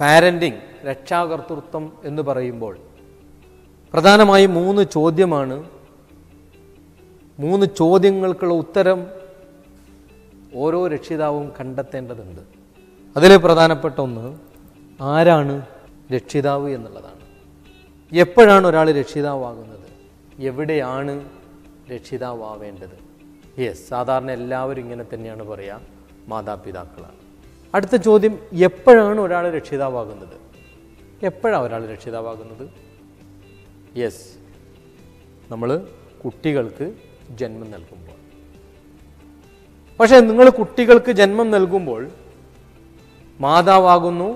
Parenting രക്ഷാകർത്തൃത്വം എന്ന് പറയുമ്പോൾ പ്രധാനമായും മൂന്ന് ചോദ്യമാണ്. മൂന്ന് ചോദ്യങ്ങൾക്കുള്ള ഉത്തരം ഓരോ രക്ഷിതാവും കണ്ടെത്തേണ്ടതുണ്ട്. അതിൽ പ്രധാനപ്പെട്ട ഒന്ന് ആരാണ് രക്ഷിതാവ് എന്നുള്ളതാണ്. എപ്പോഴാണ് ഒരാൾ രക്ഷിതാവാകുന്നത്? എവിടെയാണ് രക്ഷിതാവാവേണ്ടത്? യെസ് സാധാരണ എല്ലാവരും ഇങ്ങനെ തന്നെയാണ് പറയുക മാതാപിതാക്കളാണ്. അടുത്ത ചോദ്യം എപ്പോഴാണ് ഒരാൾ രക്ഷിതാവാകുന്നത്? എപ്പോഴാണ് ഒരാൾ രക്ഷിതാവാകുന്നത്? യെസ് നമ്മൾ കുട്ടികൾക്ക് ജന്മം നൽകുമ്പോൾ. പക്ഷേ നിങ്ങൾ കുട്ടികൾക്ക് ജന്മം നൽകുമ്പോൾ മാതാവാകുന്നു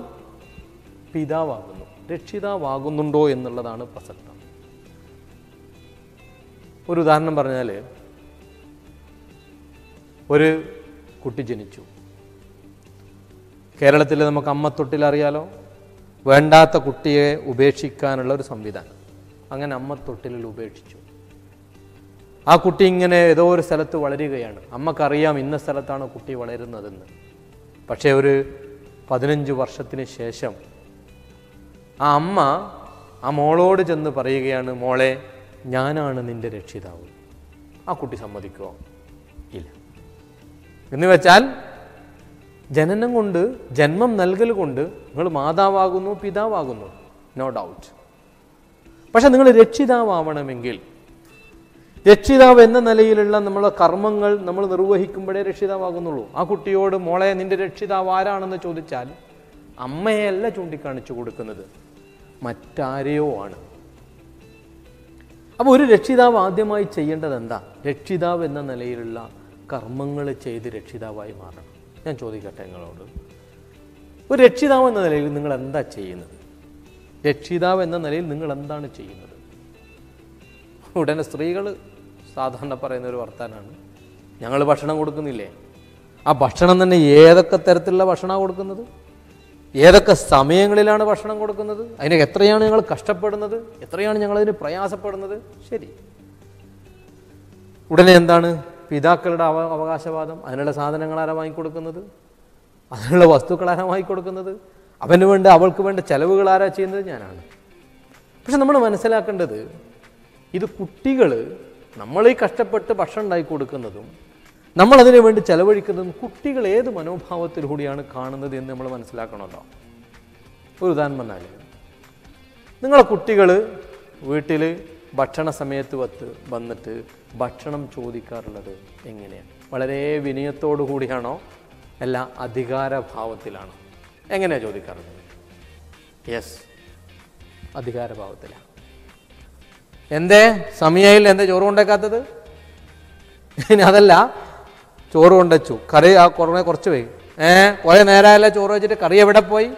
പിതാവാകുന്നു രക്ഷിതാവാകുന്നുണ്ടോ എന്നുള്ളതാണ് പ്രസക്തം. ഒരു ഉദാഹരണം പറഞ്ഞാൽ ഒരു കുട്ടി ജനിച്ചു. കേരളത്തിൽ നമുക്ക് അമ്മത്തൊട്ടിൽ അറിയാലോ വേണ്ടാത്ത കുട്ടിയെ ഉപേക്ഷിക്കാനുള്ള ഒരു സംവിധാനം. അങ്ങനെ അമ്മത്തൊട്ടിലിൽ ഉപേക്ഷിച്ചു. ആ കുട്ടി ഇങ്ങനെ ഏതോ ഒരു സ്ഥലത്ത് വളരുകയാണ്. അമ്മക്കറിയാം ഇന്ന സ്ഥലത്താണ് കുട്ടി വളരുന്നതെന്ന്. പക്ഷേ ഒരു പതിനഞ്ച് വർഷത്തിന് ശേഷം ആ അമ്മ ആ മോളോട് ചെന്ന് പറയുകയാണ് മോളെ ഞാനാണ് നിന്റെ രക്ഷിതാവ്. ആ കുട്ടി സമ്മതിക്കുമോ ഇല്ല. എന്ന് വെച്ചാൽ ജനനം കൊണ്ട് ജന്മം നൽകൽ കൊണ്ട് നിങ്ങൾ മാതാവാകുന്നു പിതാവാകുന്നു. നോ ഡൗട്ട് പക്ഷെ നിങ്ങൾ രക്ഷിതാവണമെങ്കിൽ രക്ഷിതാവ് എന്ന നിലയിലുള്ള നമ്മളെ കർമ്മങ്ങൾ നമ്മൾ നിർവഹിക്കുമ്പോഴേ രക്ഷിതാവാകുന്നുള്ളൂ. ആ കുട്ടിയോട് മോളെ നിന്റെ രക്ഷിതാവ് ആരാണെന്ന് ചോദിച്ചാൽ അമ്മയല്ല ചൂണ്ടിക്കാണിച്ചു കൊടുക്കുന്നത്. മറ്റാരെയോ ആണ്. അപ്പോൾ ഒരു രക്ഷിതാവ് ആദ്യമായി ചെയ്യേണ്ടത് എന്താ? രക്ഷിതാവ് എന്ന നിലയിലുള്ള കർമ്മങ്ങൾ ചെയ്ത് രക്ഷിതാവായി മാറണം. ഞാൻ ചോദിക്കട്ടെ നിങ്ങളോട്? ഒരു രക്ഷിതാവ് എന്ന നിലയിൽ നിങ്ങൾ എന്താ ചെയ്യുന്നത്? രക്ഷിതാവ് എന്ന നിലയിൽ നിങ്ങൾ എന്താണ് ചെയ്യുന്നത്? ഉടനെ സ്ത്രീകൾ സാധാരണ പറയുന്ന ഒരു വർത്താനാണ്. ഞങ്ങൾ ഭക്ഷണം കൊടുക്കുന്നില്ലേ? ആ ഭക്ഷണം തന്നെ ഏതൊക്കെ തരത്തിലുള്ള ഭക്ഷണമാണ് കൊടുക്കുന്നത്? ഏതൊക്കെ സമയങ്ങളിലാണ് ഭക്ഷണം കൊടുക്കുന്നത്? അതിന് എത്രയാണ് ഞങ്ങൾ കഷ്ടപ്പെടുന്നത്? എത്രയാണ് ഞങ്ങളതിന് പ്രയാസപ്പെടുന്നത്? ശരി. ഉടനെ എന്താണ്? പിതാക്കളുടെ അവ അവകാശവാദം അതിനുള്ള സാധനങ്ങൾ ആരാ വാങ്ങിക്കൊടുക്കുന്നത്? അതിനുള്ള വസ്തുക്കൾ ആരാ വാങ്ങിക്കൊടുക്കുന്നത്? അവന് വേണ്ട അവൾക്ക് വേണ്ട ചെലവുകൾ ആരാ ചെയ്യുന്നത്? ഞാനാണ്. പക്ഷെ നമ്മൾ മനസ്സിലാക്കേണ്ടത് ഇത് കുട്ടികൾ നമ്മൾ ഈ കഷ്ടപ്പെട്ട് ഭക്ഷണം ഉണ്ടാക്കി കൊടുക്കുന്നതും നമ്മൾ അതിനു വേണ്ടി ചെലവഴിക്കുന്നതും കുട്ടികൾ ഏത് മനോഭാവത്തിലൂടെയാണ് കാണുന്നത് എന്ന് നമ്മൾ മനസ്സിലാക്കണമല്ലോ. ഒരു ഉദാഹരണം പറഞ്ഞാൽ നിങ്ങളെ കുട്ടികൾ വീട്ടിൽ ഭക്ഷണ സമയത്ത് വത്ത് വന്നിട്ട് ഭക്ഷണം ചോദിക്കാറുള്ളത് എങ്ങനെയാണ്? വളരെ വിനയത്തോടു കൂടിയാണോ? അല്ല അധികാരഭാവത്തിലാണോ? എങ്ങനെയാണ് ചോദിക്കാറുള്ളത്? യെസ് അധികാരഭാവത്തിലാണ് എന്തേ? സമയയിൽ എന്തേ ചോറ് കൊണ്ടേക്കാത്തത്? ഇനി അതല്ല. ചോറ് കൊണ്ടുവച്ചു കറി ആ കുറേ കുറച്ച് പോയി. ഏ? കുറേ നേരമല്ല ചോറ് വെച്ചിട്ട് കറി എവിടെ പോയി?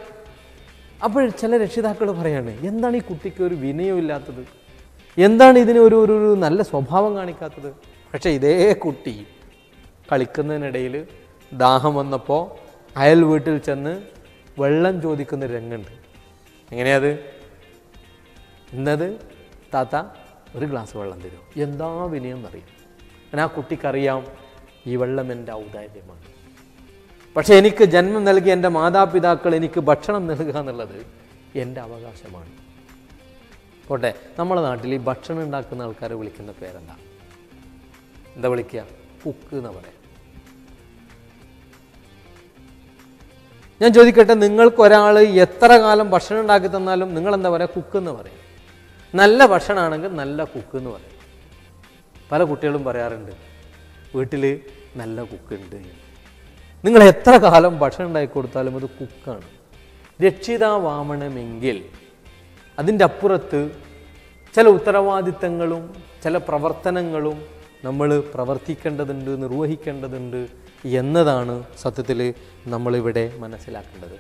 അപ്പോൾ ചില രക്ഷിതാക്കൾ പറയാണ് എന്താണ് ഈ കുട്ടിക്ക് ഒരു വിനയമില്ലാത്തത് എന്താണ് ഇതിന് ഒരു ഒരു നല്ല സ്വഭാവം കാണിക്കാത്തത്? പക്ഷേ ഇതേ കുട്ടി കളിക്കുന്നതിനിടയിൽ ദാഹം വന്നപ്പോൾ അയൽ വീട്ടിൽ ചെന്ന് വെള്ളം ചോദിക്കുന്ന രംഗമുണ്ട്. എങ്ങനെയത് ഇന്നത് താത്ത ഒരു ഗ്ലാസ് വെള്ളം തരും. എന്താ വിനയം ഞാൻ ആ കുട്ടിക്കറിയാം ഈ വെള്ളം എന്റെ ഔദാര്യമാണ്. പക്ഷേ എനിക്ക് ജന്മം നൽകിയ എന്റെ മാതാപിതാക്കൾ എനിക്ക് ഭക്ഷണം നൽകുക എന്നുള്ളത് എന്റെ അവകാശമാണ്. പോട്ടെ നമ്മുടെ നാട്ടിൽ ഈ ഭക്ഷണം ഉണ്ടാക്കുന്ന ആൾക്കാരെ വിളിക്കുന്ന പേരെന്താ? എന്താ വിളിക്കുക? കുക്ക് എന്ന് പറയാം. ഞാൻ ചോദിക്കട്ടെ നിങ്ങൾക്ക് ഒരാൾ എത്ര കാലം ഭക്ഷണം ഉണ്ടാക്കി തന്നാലും നിങ്ങൾ എന്താ പറയുക കുക്ക് എന്ന് പറയും. നല്ല ഭക്ഷണമാണെങ്കിൽ നല്ല കുക്ക് എന്ന് പറയും. പല കുട്ടികളും പറയാറുണ്ട് വീട്ടിൽ നല്ല കുക്കുണ്ട് നിങ്ങൾ എത്ര കാലം ഭക്ഷണം ഉണ്ടാക്കി കൊടുത്താലും അത് കുക്കാണ്. രക്ഷിതാവാമണമെങ്കിൽ അതിന്റെ അപ്പുറത്ത് ചില ഉത്തരവാദിത്തങ്ങളും ചില പ്രവർത്തനങ്ങളും നമ്മൾ പ്രവർത്തിക്കേണ്ടതുണ്ട് നിർവഹിക്കേണ്ടതുണ്ട് എന്നതാണ് സത്യത്തിൽ നമ്മളിവിടെ മനസ്സിലാക്കേണ്ടത്.